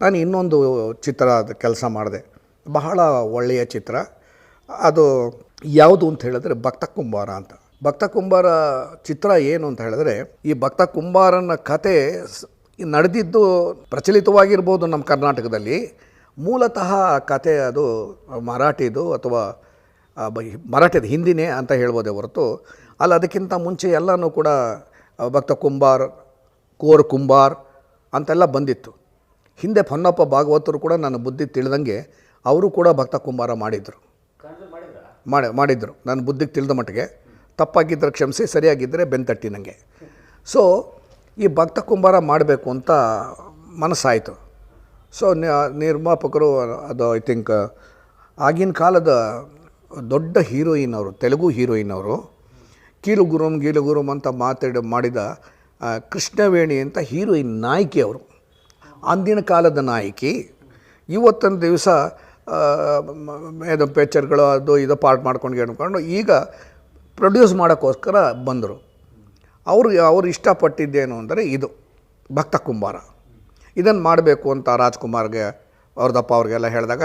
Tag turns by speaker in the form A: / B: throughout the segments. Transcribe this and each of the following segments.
A: ನಾನು ಇನ್ನೊಂದು ಚಿತ್ರ ಕೆಲಸ ಮಾಡಿದೆ. ಬಹಳ ಒಳ್ಳೆಯ ಚಿತ್ರ. ಅದು ಯಾವುದು ಅಂತ ಹೇಳಿದ್ರೆ ಭಕ್ತ ಕುಂಬಾರ ಅಂತ. ಭಕ್ತ ಕುಂಬಾರ ಚಿತ್ರ ಏನು ಅಂತ ಹೇಳಿದ್ರೆ, ಈ ಭಕ್ತ ಕುಂಬಾರನ ಕತೆ ನಡೆದಿದ್ದು ಪ್ರಚಲಿತವಾಗಿರ್ಬೋದು ನಮ್ಮ ಕರ್ನಾಟಕದಲ್ಲಿ. ಮೂಲತಃ ಕತೆ ಅದು ಮರಾಠಿದು ಅಥವಾ ಮರಾಠಿದ ಹಿಂದಿನೇ ಅಂತ ಹೇಳ್ಬೋದೇ ಹೊರತು, ಅಲ್ಲ, ಅದಕ್ಕಿಂತ ಮುಂಚೆ ಎಲ್ಲನೂ ಕೂಡ ಭಕ್ತ ಕುಂಬಾರ್, ಕೋರ್ ಕುಂಬಾರ್ ಅಂತೆಲ್ಲ ಬಂದಿತ್ತು. ಹಿಂದೆ ಪೊನ್ನಪ್ಪ ಭಾಗವತರು ಕೂಡ ನನ್ನ ಬುದ್ಧಿ ತಿಳಿದಂಗೆ ಅವರು ಕೂಡ ಭಕ್ತ ಕುಂಬಾರ ಮಾಡಿದರು. ಮಾಡಿ, ಮಾಡಿದರು. ನನ್ನ ಬುದ್ಧಿಗೆ ತಿಳಿದ ಮಟ್ಟಿಗೆ. ತಪ್ಪಾಗಿದ್ದರೆ ಕ್ಷಮಿಸಿ ಸರಿಯಾಗಿದ್ದರೆ ಬೆಂತಟ್ಟಿ ನನಗೆ ಸೊ ಈ ಭಕ್ತ ಕುಂಬಾರ ಮಾಡಬೇಕು ಅಂತ ಮನಸ್ಸಾಯಿತು. ಸೊ ನಿರ್ಮಾಪಕರು, ಅದು ಐ ಥಿಂಕ್ ಆಗಿನ ಕಾಲದ ದೊಡ್ಡ ಹೀರೋಯಿನ್ ಅವರು ತೆಲುಗು ಹೀರೋಯಿನ್ ಅವರು ಕೀಲುಗುರುಂ ಗೀಲುಗುರುಂ ಅಂತ ಮಾತಾಡಿ, ಮಾಡಿದ ಕೃಷ್ಣವೇಣಿ ಅಂತ ಹೀರೋಯಿನ್ ನಾಯಕಿ ಅವರು. ಅಂದಿನ ಕಾಲದ ನಾಯಕಿ, ಇವತ್ತಿನ ದಿವಸ ಇದು ಪಿಕ್ಚರ್ಗಳು ಅದು ಇದು ಪಾರ್ಟ್ ಮಾಡ್ಕೊಂಡು ಹೇಳ್ಕೊಂಡು ಈಗ ಪ್ರೊಡ್ಯೂಸ್ ಮಾಡೋಕ್ಕೋಸ್ಕರ ಬಂದರು. ಅವರು ಅವರು ಇಷ್ಟಪಟ್ಟಿದ್ದೇನು ಅಂದರೆ ಇದು, ಭಕ್ತ ಕುಂಬಾರ. ಇದನ್ನು ಮಾಡಬೇಕು ಅಂತ ರಾಜ್ಕುಮಾರ್ಗೆ, ಅವ್ರದಪ್ಪ ಅವ್ರಿಗೆಲ್ಲ ಹೇಳಿದಾಗ,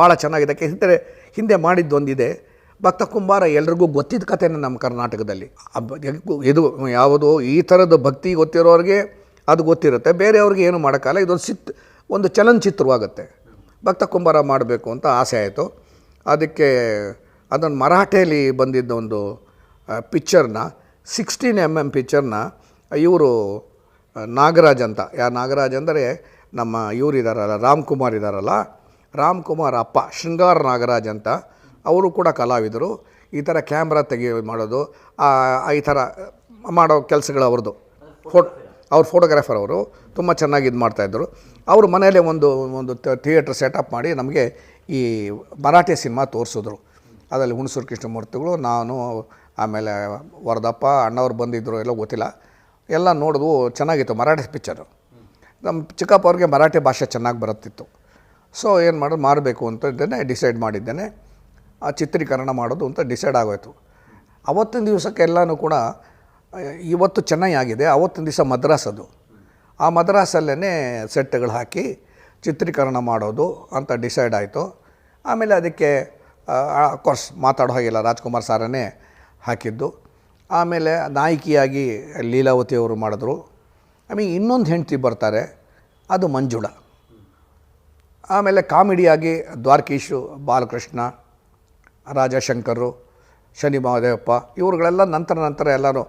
A: ಭಾಳ ಚೆನ್ನಾಗಿದೆ. ಹಿಂದೆ ಹಿಂದೆ ಮಾಡಿದ್ದೊಂದಿದೆ. ಭಕ್ತ ಕುಂಬಾರ ಎಲ್ರಿಗೂ ಗೊತ್ತಿದ್ದ ಕಥೆನೇ ನಮ್ಮ ಕರ್ನಾಟಕದಲ್ಲಿ. ಇದು ಯಾವುದು ಈ ಥರದ ಭಕ್ತಿ ಗೊತ್ತಿರೋರಿಗೆ ಅದು ಗೊತ್ತಿರುತ್ತೆ. ಬೇರೆಯವ್ರಿಗೆ ಏನು ಮಾಡೋಕ್ಕಲ್ಲ ಇದೊಂದು ಸಿತ್, ಒಂದು ಚಲನಚಿತ್ರವಾಗುತ್ತೆ. ಭಕ್ತ ಕುಂಬಾರ ಮಾಡಬೇಕು ಅಂತ ಆಸೆ ಆಯಿತು. ಅದಕ್ಕೆ ಅದನ್ನು ಮರಾಠೇಲಿ ಬಂದಿದ್ದ ಒಂದು ಪಿಕ್ಚರ್ನ ಸಿಕ್ಸ್ಟೀನ್ ಎಂ ಎಂ ಪಿಕ್ಚರ್ನ, ಇವರು ನಾಗರಾಜ್ ಅಂತ. ಯಾ ನಾಗರಾಜ್ ಅಂದರೆ ನಮ್ಮ ಇವ್ರು ಇದ್ದಾರಲ್ಲ ರಾಮ್ಕುಮಾರ್ ಇದ್ದಾರಲ್ಲ ರಾಮ್ಕುಮಾರ್ ಅಪ್ಪ, ಶೃಂಗಾರ ನಾಗರಾಜ್ ಅಂತ. ಅವರು ಕೂಡ ಕಲಾವಿದರು. ಈ ಥರ ಕ್ಯಾಮ್ರಾ ತೆಗಿ ಮಾಡೋದು ಈ ಥರ ಮಾಡೋ ಕೆಲಸಗಳು ಅವ್ರದ್ದು. ಫೋಟ್ ಅವ್ರು ಫೋಟೋಗ್ರಾಫರ್ ಅವರು ತುಂಬ ಚೆನ್ನಾಗಿ ಇದು ಮಾಡ್ತಾಯಿದ್ರು ಅವರು ಮನೆಯಲ್ಲೇ ಒಂದು ಒಂದು ಥಿಯೇಟ್ರ್ ಸೆಟಪ್ ಮಾಡಿ ನಮಗೆ ಈ ಮರಾಠಿ ಸಿನಿಮಾ ತೋರಿಸಿದ್ರು. ಅದರಲ್ಲಿ ಹುಣಸೂರು ಕೃಷ್ಣಮೂರ್ತಿಗಳು, ನಾನು, ಆಮೇಲೆ ವರದಪ್ಪ, ಅಣ್ಣವ್ರು ಬಂದಿದ್ದರು ಎಲ್ಲ ಗೊತ್ತಿಲ್ಲ. ಎಲ್ಲ ನೋಡಿದ್ವು ಚೆನ್ನಾಗಿತ್ತು, ಮರಾಠಿ ಪಿಕ್ಚರು ನಮ್ಮ ಚಿಕ್ಕಪ್ಪ ಅವ್ರಿಗೆ ಮರಾಠಿ ಭಾಷೆ ಚೆನ್ನಾಗಿ ಬರುತ್ತಿತ್ತು. ಸೊ ಏನು ಮಾಡೋದು ಮಾಡಬೇಕು ಅಂತ ಇದ್ದೇನೆ ಡಿಸೈಡ್ ಮಾಡಿದ್ದೇನೆ. ಆ ಚಿತ್ರೀಕರಣ ಮಾಡೋದು ಅಂತ ಡಿಸೈಡ್ ಆಗೋಯ್ತು. ಅವತ್ತಿನ ದಿವಸಕ್ಕೆ ಎಲ್ಲನೂ ಕೂಡ ಇವತ್ತು ಚೆನ್ನೈ ಆಗಿದೆ, ಅವತ್ತಿನ ದಿವಸ ಮದ್ರಾಸ್ ಅದು ಆ ಮದ್ರಾಸಲ್ಲೇ ಸೆಟ್ಗಳು ಹಾಕಿ ಚಿತ್ರೀಕರಣ ಮಾಡೋದು ಅಂತ ಡಿಸೈಡ್ ಆಯಿತು. ಆಮೇಲೆ ಅದಕ್ಕೆ ಕೋರ್ಸ್ ಮಾತಾಡೋ ಹಾಗಿಲ್ಲ ರಾಜ್ಕುಮಾರ್ ಸಾರನೇ ಹಾಕಿದ್ದು. ಆಮೇಲೆ ನಾಯಕಿಯಾಗಿ ಲೀಲಾವತಿ ಅವರು ಮಾಡಿದ್ರು. ಆಮೇಲೆ ಇನ್ನೊಂದು ಹೆಂಡತಿ ಬರ್ತಾರೆ, ಅದು ಮಂಜುಳ. ಆಮೇಲೆ ಕಾಮಿಡಿಯಾಗಿ ದ್ವಾರಕೀಶು, ಬಾಲಕೃಷ್ಣ, ರಾಜಶಂಕರು ಶನಿ ಮಹಾದೇವಪ್ಪ ಇವರುಗಳೆಲ್ಲ ನಂತರ ನಂತರ ಎಲ್ಲರೂ